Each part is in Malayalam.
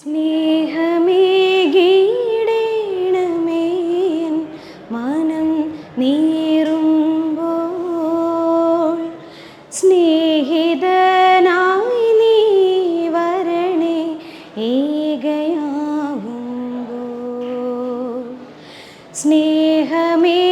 സ്നേഹമേകീടേണമേ മനം നീറുമ്പോൾ. സ്നേഹിതനായി നീ വരണേ ഏകയാവുമ്പോൾ. സ്നേഹമേകീടേണമേ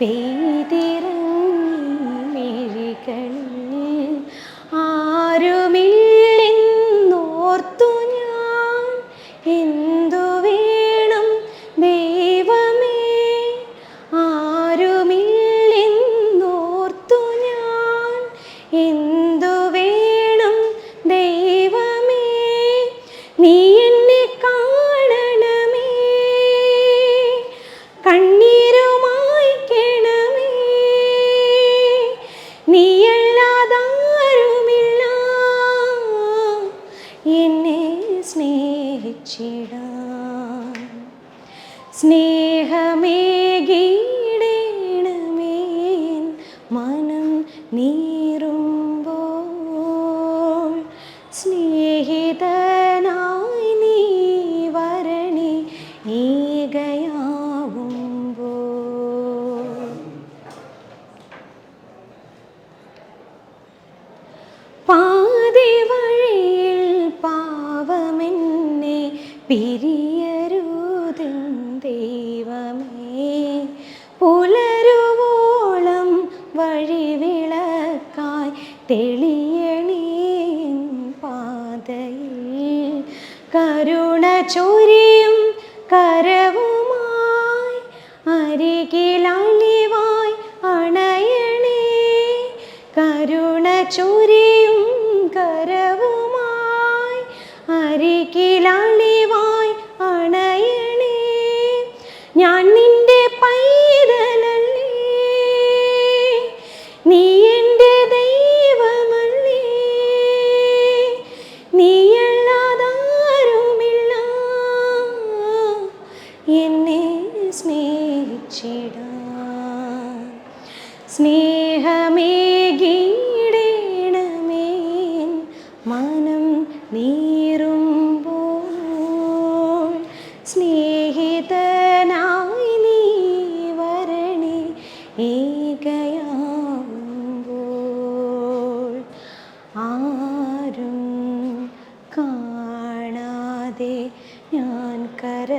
പെയ്തിറങ്ങി ആരുമില്ലെന്നോർത്തു ഞാൻ. ദൈവമേ? ആരുമില്ലെന്നോർത്തു ഞാൻ. എന്തു വേണം ദൈവമേ? നീ സ്നേഹിച്ചിടാൻ സ്നേഹമേകീടേണമേ പിരിയരുതൻ ദൈവമേ പുലരുവോളം വഴിവിളക്കായി തെളിയണേ എൻ പാതയിൽ. കരുണ ചൊരിയും കരവുമായി അരികിലലിവായി എന്നെ സ്നേഹിച്ചിടാൻ. സ്നേഹമേ മനം നീറുമ്പോൾ സ്നേഹിതനായി നീ വരണി ഏകയാകുമ്പോൾ ആരും കാണാതെ ഞാൻ കര